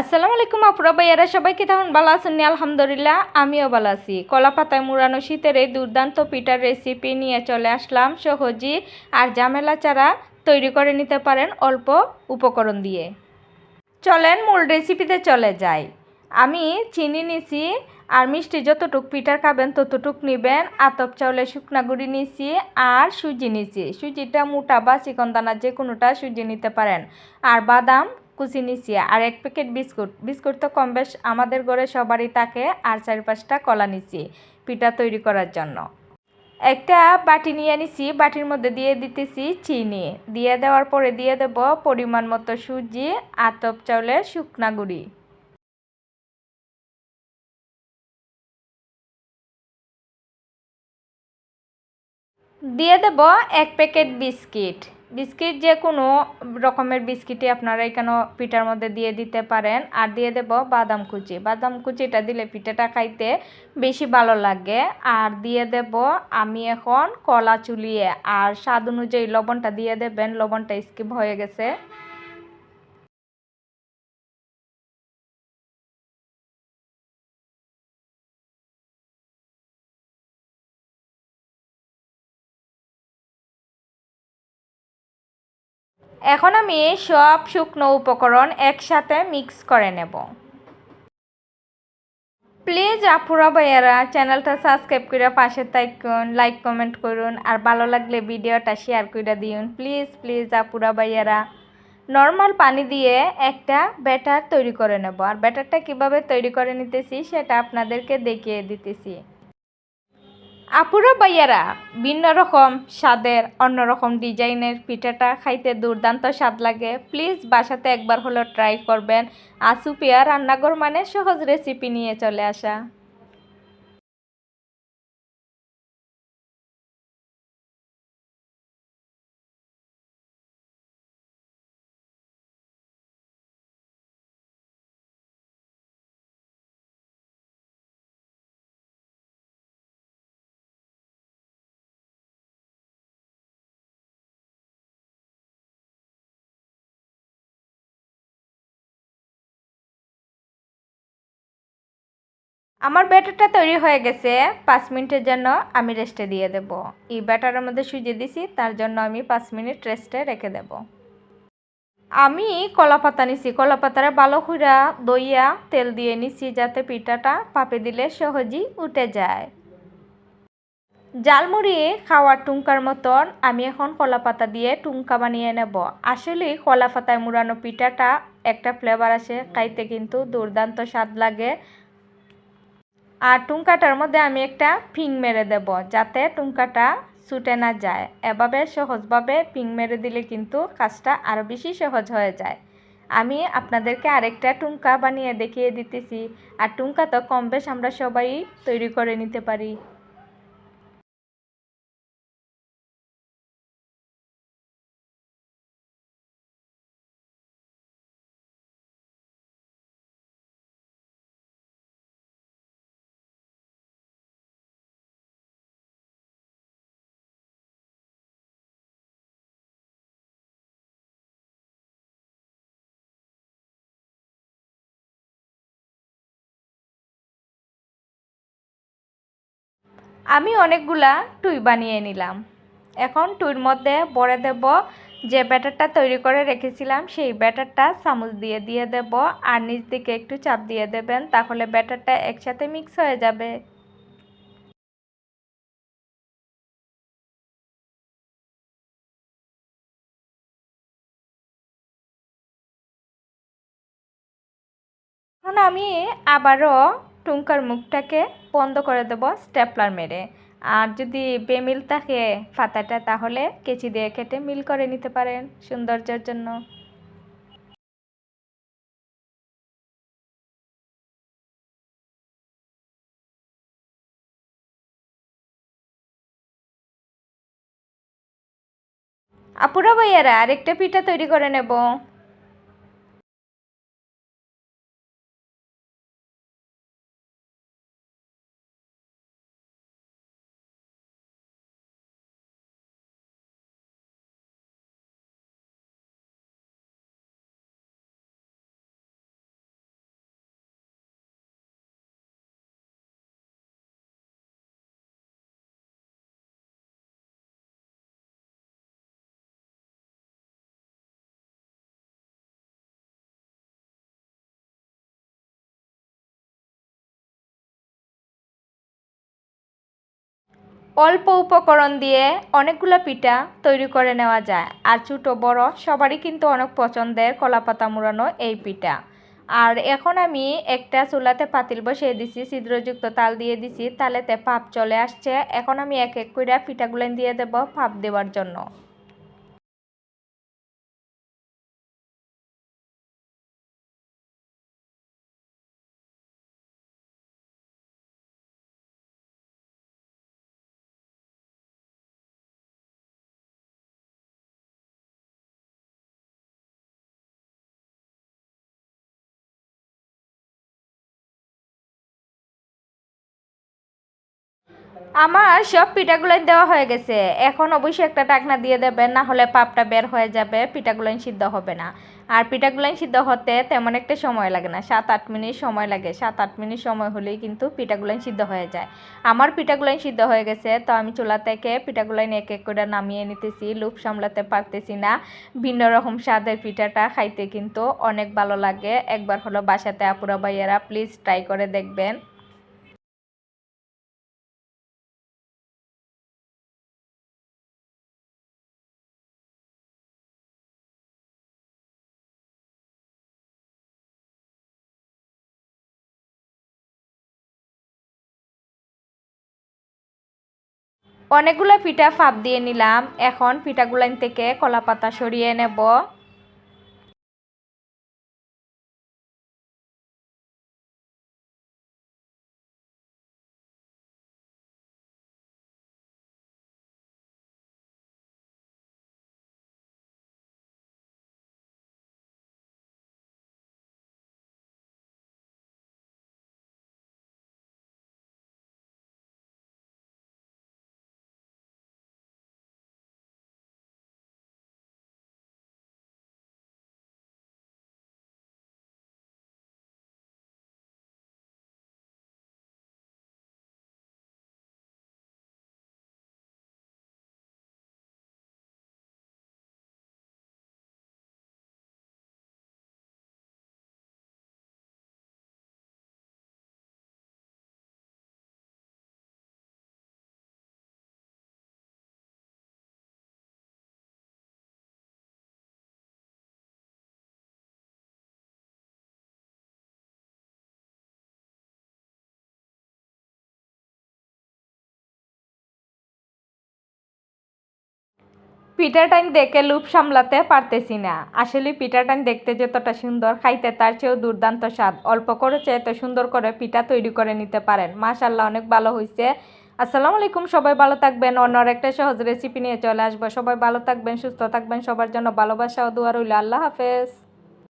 আসসালামু আলাইকুম, আপুরা ভাইয়ারা, সবাই কি তখন ভালো আছেন? আলহামদুলিল্লাহ, আমিও ভালো আছি। কলা পাতায় মুড়ানো শীতের এই দুর্দান্ত পিঠার রেসিপি নিয়ে চলে আসলাম সহজি। আর জামেলা চারা তৈরি করে নিতে পারেন অল্প উপকরণ দিয়ে। চলেন মূল রেসিপিতে চলে যাই। আমি চিনি নিছি, আর মিষ্টি যতটুক পিঠার খাবেন ততটুক নেবেন। আতপ চাউলে শুকনা গুঁড়ি নিছি, আর সুজি নিছি। সুজিটা মোটা বা চিকন দানা যে কোনোটা সুজি নিতে পারেন। আর বাদাম কুচি নিছি আর এক প্যাকেট বিস্কুট। বিস্কুট তো কম বেশ আমাদের ঘরে সবারই থাকে, আর চার পাঁচটা কলা নিছি পিঠা তৈরি করার জন্য। একটা বাটি নিয়ে নিছি, বাটির মধ্যে দিয়ে দিতেছি চিনি। দিয়ে দেওয়ার পরে দিয়ে দেব পরিমাণ মতো সুজি আতপ চাউলের শুকনা গুঁড়ি। দিয়ে দেব এক প্যাকেট বিস্কিট। বিস্কিট যে কোনো রকমের বিস্কিটই আপনারা এখানে পিঠার মধ্যে দিয়ে দিতে পারেন। আর দিয়ে দেব বাদাম কুচি। বাদাম কুচিটা দিলে পিঠাটা খাইতে বেশি ভালো লাগে। আর দিয়ে দেব আমি এখন কলা চুলিয়ে। আর স্বাদ অনুযায়ী লবণটা দিয়ে দেবেন। লবণটা স্কিপ হয়ে গেছে। এখন আমি সব শুকনো উপকরণ একসাথে মিক্স করে নেব। প্লিজ আপুরা ভাইয়ারা চ্যানেলটা সাবস্ক্রাইব করে পাশে থাকুন, লাইক, কমেন্ট করুন, আর ভালো লাগলে ভিডিওটা শেয়ার করে দিন প্লিজ প্লিজ আপুরা ভাইয়ারা, নর্মাল পানি দিয়ে একটা ব্যাটার তৈরি করে নেব। আর ব্যাটারটা কীভাবে তৈরি করে নিতেছি সেটা আপনাদেরকে দেখিয়ে দিতেছি। আপুরা বাইয়ারা, ভিন্ন রকম স্বাদের অন্যরকম ডিজাইনের পিঠাটা খাইতে দুর্দান্ত স্বাদ লাগে। প্লিজ বাসাতে একবার হলো ট্রাই করবেন। আসুপিয়া রান্নাঘর মানে সহজ রেসিপি নিয়ে চলে আসা। আমার ব্যাটারটা তৈরি হয়ে গেছে। পাঁচ মিনিটের জন্য আমি রেস্টে দিয়ে দেব। এই ব্যাটারের মধ্যে সুজিয়ে দিছি, তার জন্য আমি পাঁচ মিনিট রেস্টে রেখে দেব। আমি কলা পাতা নিছি। কলা পাতারে ভালো খুঁড়া দইয়া তেল দিয়ে নিছি যাতে পিঠাটা পাপে দিলে সহজেই উঠে যায়। জালমুড়ি খাওয়ার টুঙ্কার মতন আমি এখন কলা পাতা দিয়ে টুঙ্কা বানিয়ে নেব। আসলে কলা পাতায় মুড়ানো পিঠাটা একটা ফ্লেভার আসে, খাইতে কিন্তু দুর্দান্ত স্বাদ লাগে। আর টুঙ্কাটার মধ্যে আমি একটা ফিং মেরে দেব যাতে টুঙ্কাটা ছুটে না যায়। এভাবে সহজভাবে ফিং মেরে দিলে কিন্তু কাজটা আরও বেশি সহজ হয়ে যায়। আমি আপনাদেরকে আরেকটা টুঙ্কা বানিয়ে দেখিয়ে দিতেছি। আর টুঙ্কা তো কম বেশ আমরা সবাই তৈরি করে নিতে পারি। আমি অনেকগুলা টুই বানিয়ে নিলাম। এখন টুইর মধ্যে ভরে দেব যে ব্যাটারটা তৈরি করে রেখেছিলাম, সেই ব্যাটারটা চামচ দিয়ে দিয়ে দেব আর নিচ দিকে একটু চাপ দিয়ে দেবেন, তাহলে ব্যাটারটা একসাথে মিক্স হয়ে যাবে। এখন আমি আবারও টুঙ্কার মুখটাকে বন্ধ করে দেব স্টেপলার মেরে। আর যদি বেমিল থাকে ফাতাটা, তাহলে কেচি দিয়ে কেটে মিল করে নিতে পারেন সৌন্দর্যের জন্য। আপুরা ভাইয়ারা, আরেকটা পিঠা তৈরি করে নেব। অল্প উপকরণ দিয়ে অনেকগুলো পিঠা তৈরি করে নেওয়া যায়। আর ছোটো বড় সবারই কিন্তু অনেক পছন্দের কলাপাতা মুড়ানো এই পিঠা। আর এখন আমি একটা চুলাতে পাতিল বসিয়ে দিছি, ছিদ্রযুক্ত তাল দিয়ে দিছি, তালেতে পাপ চলে আসছে। এখন আমি এক এক করে পিঠাগুলো দিয়ে দেব পাপ দেওয়ার জন্য। আমার সব পিঠাগুলো দেওয়া হয়ে গেছে। এখন অবশ্যই একটা টাকনা দিয়ে দেবেন, না হলে পাপটা বের হয়ে যাবে পিঠাগুলো সিদ্ধ হবে না। আর পিঠাগুলো সিদ্ধ হতে তেমন একটা সময় লাগে না সাত আট মিনিট সময় লাগে। সাত আট মিনিট সময় হলেই কিন্তু পিঠাগুলো সিদ্ধ হয়ে যায়। আমার পিঠাগুলো সিদ্ধ হয়ে গেছে, তো আমি চুলা থেকে পিঠাগুলো এক এক করে নামিয়ে নিতেছি, লুপ সামলাতে পারতেছি না। ভিন্ন রকম স্বাদের পিঠাটা খাইতে কিন্তু অনেক ভালো লাগে। একবার হলো বাসাতে আপুরা ভাইয়েরা প্লিজ ট্রাই করে দেখবেন। অনেকগুলো পিঠা ফাঁপ দিয়ে নিলাম। এখন পিঠাগুলান থেকে কলা পাতা সরিয়ে নেব। পিঠাটাইন দেখে লুপ সামলাতে পারতেছি না। আসলে পিঠাটাইন দেখতে যতটা সুন্দর, খাইতে তার চেয়েও দুর্দান্ত স্বাদ। অল্প করেছে এত সুন্দর করে পিঠা তৈরি করে নিতে পারেন। মাশাল্লাহ অনেক ভালো হয়েছে আসসালামু আলাইকুম, সবাই ভালো থাকবেন। অন্য একটা সহজ রেসিপি নিয়ে চলে আসব। সবাই ভালো থাকবেন, সুস্থ থাকবেন। সবার জন্য ভালোবাসা ও দোয়া রইল। আল্লাহ হাফেজ।